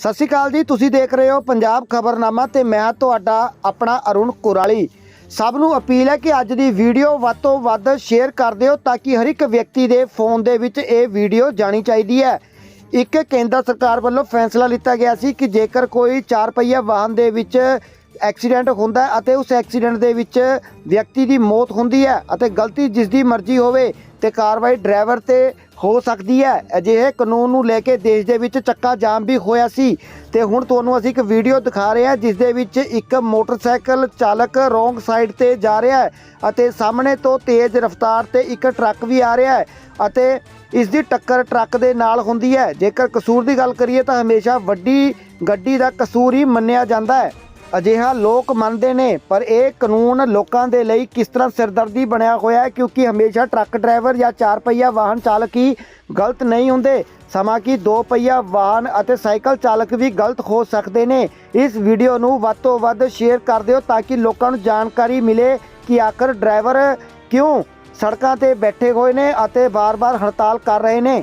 ਸਤਿ ਸ਼੍ਰੀ ਅਕਾਲ ਜੀ, ਤੁਸੀਂ ਦੇਖ ਰਹੇ ਹੋ ਪੰਜਾਬ ਖਬਰਨਾਮਾ ਤੇ ਮੈਂ ਤੁਹਾਡਾ ਆਪਣਾ ਅਰੁਣ ਕੁਰਾਲੀ। ਸਭ ਨੂੰ ਅਪੀਲ ਹੈ ਕਿ ਅੱਜ ਦੀ ਵੀਡੀਓ ਵੱਧ ਤੋਂ ਵੱਧ ਸ਼ੇਅਰ ਕਰ ਦਿਓ ਤਾਂ ਕਿ ਹਰ ਇੱਕ ਵਿਅਕਤੀ ਦੇ ਫੋਨ ਦੇ ਵਿੱਚ ਇਹ ਵੀਡੀਓ ਜਾਣੀ ਚਾਹੀਦੀ ਹੈ। ਇੱਕ ਕੇਂਦਰ ਸਰਕਾਰ ਵੱਲੋਂ ਫੈਸਲਾ ਲਿੱਤਾ ਗਿਆ ਸੀ ਕਿ ਜੇਕਰ ਕੋਈ 4 ਪਹੀਆ ਵਾਹਨ ਦੇ ਵਿੱਚ ਐਕਸੀਡੈਂਟ ਹੁੰਦਾ ਹੈ ਅਤੇ ਉਸ ਐਕਸੀਡੈਂਟ ਦੇ ਵਿੱਚ ਵਿਅਕਤੀ ਦੀ ਮੌਤ ਹੁੰਦੀ ਹੈ ਅਤੇ ਗਲਤੀ ਜਿਸ ਦੀ ਮਰਜ਼ੀ ਹੋਵੇ ਤੇ ਕਾਰਵਾਈ ਡਰਾਈਵਰ ਤੇ ਹੋ ਸਕਦੀ ਹੈ। ਅਜਿਹੇ ਕਾਨੂੰਨ ਨੂੰ ਲੈ ਕੇ ਦੇਸ਼ ਦੇ ਵਿੱਚ ਚੱਕਾ ਜਾਮ ਵੀ ਹੋਇਆ ਸੀ। ਤੇ ਹੁਣ ਤੁਹਾਨੂੰ ਅਸੀਂ ਇੱਕ ਵੀਡੀਓ ਦਿਖਾ ਰਹੇ ਹਾਂ, ਜਿਸ ਦੇ ਵਿੱਚ ਇੱਕ ਮੋਟਰਸਾਈਕਲ ਚਾਲਕ ਰੋਂਗ ਸਾਈਡ ਤੇ ਜਾ ਰਿਹਾ ਹੈ ਅਤੇ ਸਾਹਮਣੇ ਤੋਂ ਤੇਜ਼ ਰਫ਼ਤਾਰ ਤੇ ਇੱਕ ਟਰੱਕ ਵੀ ਆ ਰਿਹਾ ਹੈ ਅਤੇ ਇਸ ਦੀ ਟੱਕਰ ਟਰੱਕ ਦੇ ਨਾਲ ਹੁੰਦੀ ਹੈ। ਜੇਕਰ ਕਸੂਰ ਦੀ ਗੱਲ ਕਰੀਏ ਤਾਂ ਹਮੇਸ਼ਾ ਵੱਡੀ ਗੱਡੀ ਦਾ ਕਸੂਰ ਹੀ ਮੰਨਿਆ ਜਾਂਦਾ ਹੈ। ਅਜਿਹਾ ਲੋਕ ਮੰਨਦੇ ਨੇ, ਪਰ ਇਹ ਕਾਨੂੰਨ ਲੋਕਾਂ ਦੇ ਲਈ ਕਿਸ ਤਰ੍ਹਾਂ ਸਿਰਦਰਦੀ ਬਣਿਆ ਹੋਇਆ ਹੈ? ਕਿਉਂਕਿ ਹਮੇਸ਼ਾ ਟਰੱਕ ਡਰਾਈਵਰ ਜਾਂ ਚਾਰ ਪਹੀਆ ਵਾਹਨ ਚਾਲਕ ਹੀ ਗਲਤ ਨਹੀਂ ਹੁੰਦੇ। ਸਮਾਂ ਕਿ ਦੋ ਪਹੀਆ ਵਾਹਨ ਅਤੇ ਸਾਈਕਲ ਚਾਲਕ ਵੀ ਗਲਤ ਹੋ ਸਕਦੇ ਨੇ। ਇਸ ਵੀਡੀਓ ਨੂੰ ਵੱਧ ਤੋਂ ਵੱਧ ਸ਼ੇਅਰ ਕਰ ਦਿਓ ਤਾਂ ਕਿ ਲੋਕਾਂ ਨੂੰ ਜਾਣਕਾਰੀ ਮਿਲੇ ਕਿ ਆਖਰ ਡਰਾਈਵਰ ਕਿਉਂ ਸੜਕਾਂ ਤੇ ਬੈਠੇ ਹੋਏ ਨੇ ਅਤੇ ਬਾਰ-ਬਾਰ ਹੜਤਾਲ ਕਰ ਰਹੇ ਨੇ।